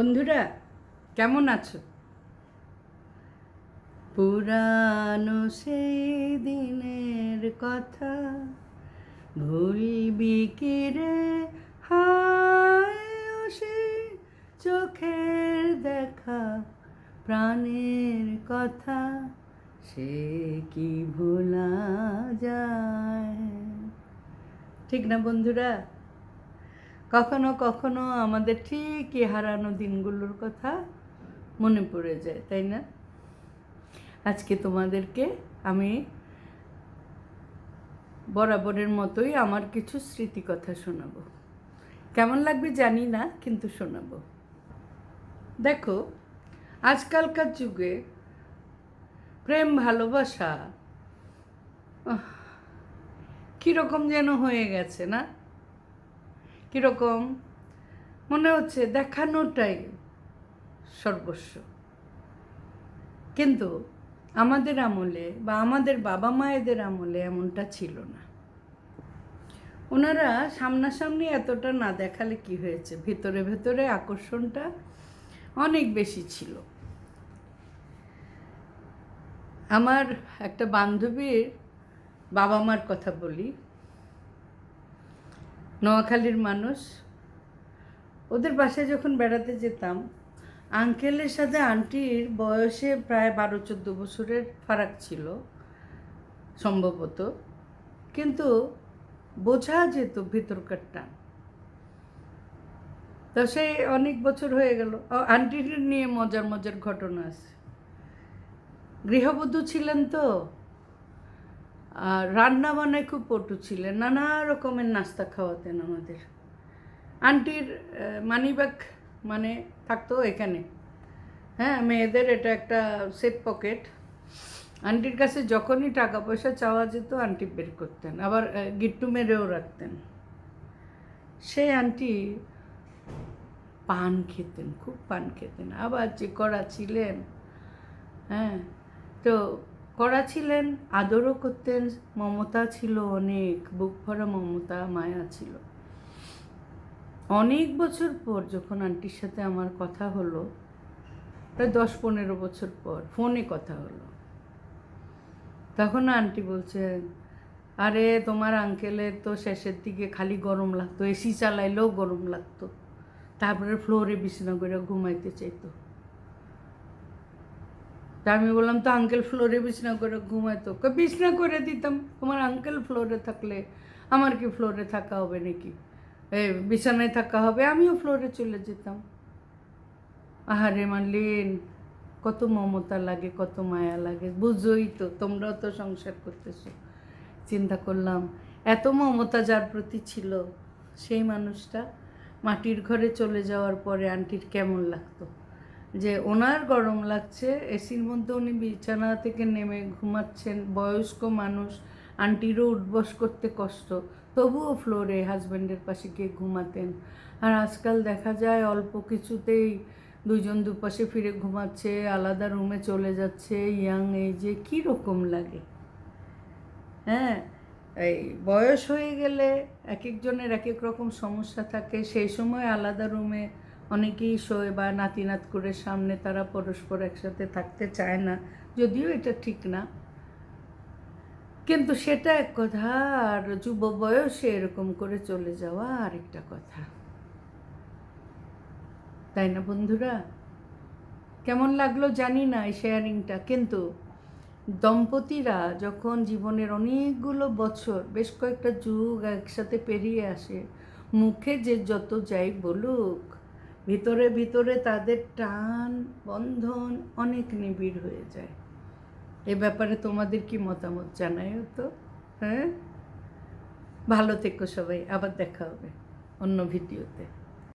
বন্ধুরা, কেমন আছো? পুরানো সেই দিনের কথা ভুলবি কি রে? হায় চোখের দেখা, প্রাণের কথা সে কি ভোলা যায়? ঠিক না বন্ধুরা? কখনো কখনো আমাদের ঠিকই হারানো দিনগুলোর কথা মনে পড়ে যায়, তাই না? আজকে তোমাদেরকে আমি বরাবরের মতোই আমার কিছু স্মৃতি কথা শোনাবো। কেমন লাগবে জানি না, কিন্তু শোনাবো। দেখো, আজকালকার যুগে প্রেম, ভালোবাসা কীরকম যেন হয়ে গেছে না? কীরকম? মনে হচ্ছে দেখানোটাই সর্বস্ব। কিন্তু আমাদের আমলে বা আমাদের বাবা মায়েদের আমলে এমনটা ছিল না। ওনারা সামনাসামনি এতটা না দেখালে কি হয়েছে? ভেতরে ভেতরে আকর্ষণটা অনেক বেশি ছিল। আমার একটা বান্ধবীর বাবা মার কথা বলি। নোয়াখালীর মানুষ। ওদের বাসায় যখন বেড়াতে যেতাম আঙ্কেলের সাথে আন্টির বয়সে প্রায় বারো চোদ্দ বছরের ফারাক ছিল, সম্ভবত। কিন্তু বোঝা যেত ভিতরকার টান তো সেই অনেক বছর হয়ে গেল। আন্টির নিয়ে মজার মজার ঘটনা আছে। গৃহবধূ ছিলেন তো। আর রান্না বান্নায় খুব পটু ছিলেন, নানা রকমের নাস্তা খাওয়াতেন আমাদের। আন্টির মানিব্যাগ মানে থাকতো এখানে। হ্যাঁ মেয়েদের এটা একটা সেফ পকেট। আন্টির কাছে যখনই টাকা পয়সা চাওয়া যেত, আন্টি বের করতেন। আবার গিট্টু মেরেও রাখতেন। সেই আন্টি পান খেতেন, খুব পান খেতেন। আবার যে করা ছিলেন হ্যাঁ তো করা ছিলেন, আদরও করতেন, মমতা ছিল অনেক, বুক ভরা মমতা, মায়া ছিল। অনেক বছর পর যখন আন্টির সাথে আমার কথা হলো, প্রায় দশ পনেরো বছর পর ফোনে কথা হলো। তখন আন্টি বলছেন আরে, তোমার আঙ্কেলের তো শেষের দিকে খালি গরম লাগতো এসি চালাইলেও গরম লাগতো। তারপরে ফ্লোরে বিছানা করে ঘুমাইতে চাইতো। তা আমি বললাম, তো আঙ্কেল ফ্লোরে বিছনা করে ঘুমাইতো কই বিছনা করে দিতাম। তোমার আঙ্কেল ফ্লোরে থাকলে আমার কি ফ্লোরে থাকা হবে নাকি? এ, বিছানায় থাকা হবে, আমিও ফ্লোরে চলে যেতাম। আহারে মানলিন কত মমতা লাগে, কত মায়া লাগে, বুঝোই তো, তোমরাও তো সংসার করতেছো। চিন্তা করলাম, এত মমতা যার প্রতি ছিল, সেই মানুষটা মাটির ঘরে চলে যাওয়ার পরে আন্টির কেমন লাগতো? যে ওনার গরম লাগছে, এসির মধ্যে উনি বিছানা থেকে নেমে ঘুমাচ্ছেন, বয়স্ক মানুষ, আন্টিরও উঠবস করতে কষ্ট। তবুও ফ্লোরে হাজব্যান্ডের পাশে গিয়ে ঘুমাতেন। আর আজকাল দেখা যায় অল্প কিছুতেই দুজন দুপাশে ফিরে ঘুমাচ্ছে, আলাদা রুমে চলে যাচ্ছে, ইয়াং এই এজে কীরকম লাগে? হ্যাঁ এই বয়স হয়ে গেলে এক একজনের এক এক রকম সমস্যা থাকে। সেই সময় আলাদা রুমে অনেকেই শোয় বা নাতি নাত করে সামনে তারা পরস্পর একসাথে থাকতে চায় না, যদিও এটা ঠিক না। কিন্তু সেটা এক কথা, আর যুব বয়সে এরকম করে চলে যাওয়া আরেকটা কথা। তাই না বন্ধুরা? কেমন লাগল জানি না এই শেয়ারিংটা কিন্তু দম্পতিরা যখন জীবনের অনেকগুলো বছর, বেশ কয়েকটা যুগ একসাথে পেরিয়ে আসে, মুখে যে যত যাই বলুক ভিতরে ভিতরে তাদের টান, বন্ধন অনেক নিবিড় হয়ে যায়। এ ব্যাপারে তোমাদের কি মতামত জানাই তো হ্যাঁ? ভালো থেকো সবাই, আবার দেখা হবে অন্য ভিডিওতে।